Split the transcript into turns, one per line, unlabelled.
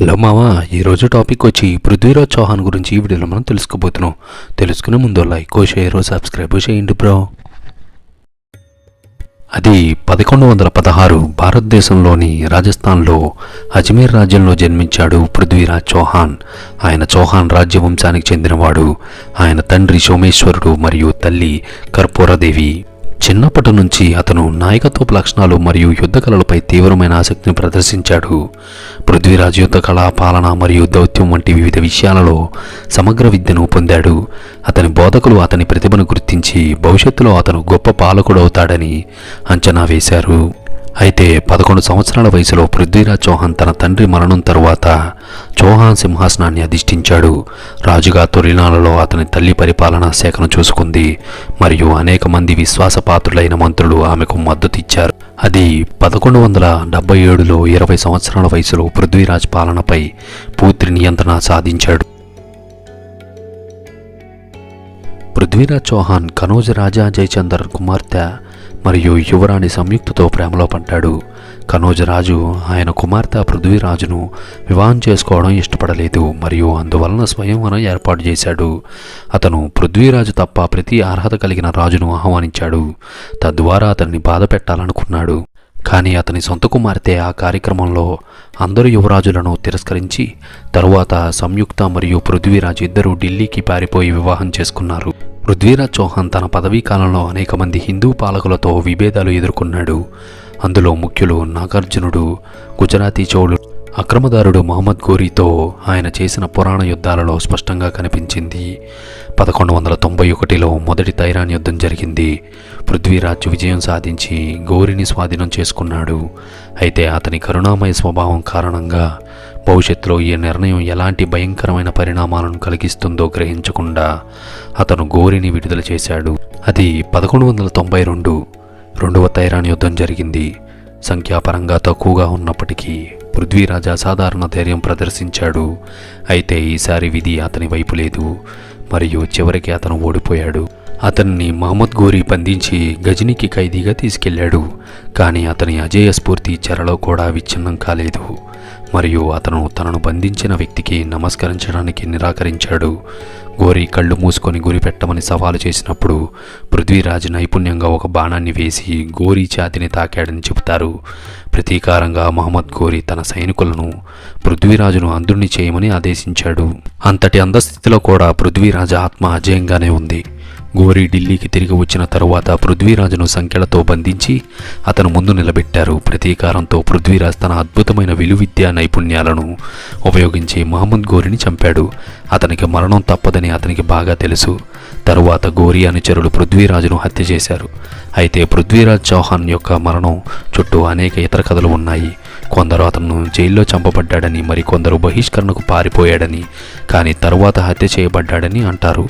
Hello మావా ఈరోజు topic వచ్చి పృథ్వీరాజ్ చౌహాన్ గురించి ఈ వీడియోలో మనం తెలుసుకోబోతున్నాం. తెలుసుకునే ముందు లైక్ షేర్ సబ్స్క్రైబ్ చేయండి బ్రో. అది పదకొండు వందల పదహారు భారతదేశంలోని రాజస్థాన్లో అజ్మీర్ రాజ్యంలో జన్మించాడు పృథ్వీరాజ్ చౌహాన్. ఆయన చౌహాన్ రాజ్యవంశానికి చెందినవాడు. ఆయన తండ్రి సోమేశ్వరుడు మరియు తల్లి కర్పూరదేవి. చిన్నప్పటి నుంచి అతను నాయకత్వపు లక్షణాలు మరియు యుద్ధ కళలపై తీవ్రమైన ఆసక్తిని ప్రదర్శించాడు. పృథ్వీరాజ్ యుద్ధ కళ పాలన మరియు దౌత్యం వంటి వివిధ విషయాలలో సమగ్ర విద్యను పొందాడు. అతని బోధకులు అతని ప్రతిభను గుర్తించి భవిష్యత్తులో అతను గొప్ప పాలకుడు అవుతాడని అంచనా వేశారు. అయితే పదకొండు సంవత్సరాల వయసులో పృథ్వీరాజ్ చౌహాన్ తన తండ్రి మరణం తరువాత చౌహాన్ సింహాసనాన్ని అధిష్ఠించాడు. రాజుగా తొలినాలలో అతని తల్లి పరిపాలనా శాఖను చూసుకుంది. మరియు అనేక మంది విశ్వాసపాత్రులైన మంత్రులు ఆమెకు మద్దతిచ్చారు అది పదకొండు వందల డెబ్బై ఏడులో ఇరవై సంవత్సరాల వయసులో పృథ్వీరాజ్ పాలనపై పూర్తి నియంత్రణ సాధించాడు. పృథ్వీరాజ్ చౌహాన్ కనోజ్ రాజా జయచందర్ కుమార్తె మరియు యువరాణి సంయుక్తతో ప్రేమలో పడ్డాడు. కనోజరాజు ఆయన కుమార్తె పృథ్వీరాజును వివాహం చేసుకోవడం ఇష్టపడలేదు మరియు అందువలన స్వయంవరం ఏర్పాటు చేశాడు. అతను పృథ్వీరాజు తప్ప ప్రతి అర్హత కలిగిన రాజును ఆహ్వానించాడు. తద్వారా అతన్ని బాధ పెట్టాలనుకున్నాడు. కానీ అతని సొంత కుమార్తె ఆ కార్యక్రమంలో అందరు యువరాజులను తిరస్కరించి తరువాత సంయుక్త మరియు పృథ్వీరాజ్ ఇద్దరూ ఢిల్లీకి పారిపోయి వివాహం చేసుకున్నారు. పృథ్వీరాజ్ చౌహాన్ తన పదవీ కాలంలో అనేక మంది హిందూ పాలకులతో విభేదాలు ఎదుర్కొన్నాడు. అందులో ముఖ్యులు నాగార్జునుడు గుజరాతీ చోళుడు అక్రమదారుడు మహమ్మద్ ఘోరీతో ఆయన చేసిన పురాణ యుద్ధాలలో స్పష్టంగా కనిపించింది. పదకొండు వందల తొంభై ఒకటిలో మొదటి తైరాన్ యుద్ధం జరిగింది. పృథ్వీరాజ్ విజయం సాధించి గౌరిని స్వాధీనం చేసుకున్నాడు. అయితే అతని కరుణామయ స్వభావం కారణంగా భవిష్యత్తులో ఈ నిర్ణయం ఎలాంటి భయంకరమైన పరిణామాలను కలిగిస్తుందో గ్రహించకుండా అతను గోరిని విడుదల చేశాడు. అది పదకొండు వందల తొంభై రెండు రెండవ తైరాన్ యుద్ధం జరిగింది. సంఖ్యాపరంగా తక్కువగా ఉన్నప్పటికీ పృథ్వీరాజ్ అసాధారణ ధైర్యం ప్రదర్శించాడు. అయితే ఈసారి విధి అతని వైపు లేదు. మరియు చివరికి అతను ఓడిపోయాడు. అతన్ని మహమ్మద్ గోరీ బంధించి గజనీకి ఖైదీగా తీసుకెళ్ళాడు కానీ అతని అజేయ స్ఫూర్తి చెరలో కూడా విచ్ఛిన్నం కాలేదు. మరియు అతను తనను బంధించిన వ్యక్తికి నమస్కరించడానికి నిరాకరించాడు. గోరి కళ్ళు మూసుకొని గురిపెట్టమని సవాలు చేసినప్పుడు పృథ్వీరాజ్ నైపుణ్యంగా ఒక బాణాన్ని వేసి గోరీ ఛాతిని తాకాడని చెబుతారు. ప్రతీకారంగా మహమ్మద్ గోరి తన సైనికులను పృథ్వీరాజును అంధుణ్ణి చేయమని ఆదేశించాడు. అంతటి అందస్థితిలో కూడా పృథ్వీరాజు ఆత్మ అజయంగానే ఉంది. గోరి ఢిల్లీకి తిరిగి వచ్చిన తరువాత పృథ్వీరాజును సంఖ్యలతో బంధించి అతను ముందు నిలబెట్టారు. ప్రతీకారంతో పృథ్వీరాజ్ తన అద్భుతమైన విలువిద్యా నైపుణ్యాలను ఉపయోగించి మహమ్మద్ గోరిని చంపాడు. అతనికి మరణం తప్పదని అతనికి బాగా తెలుసు. తరువాత గోరి అనుచరులు పృథ్వీరాజును హత్య చేశారు. అయితే పృథ్వీరాజ్ చౌహాన్ యొక్క మరణం చుట్టూ అనేక ఇతర కథలు ఉన్నాయి. కొందరు అతను జైల్లో చంపబడ్డాడని మరి కొందరు బహిష్కరణకు పారిపోయాడని కానీ తరువాత హత్య చేయబడ్డాడని అంటారు.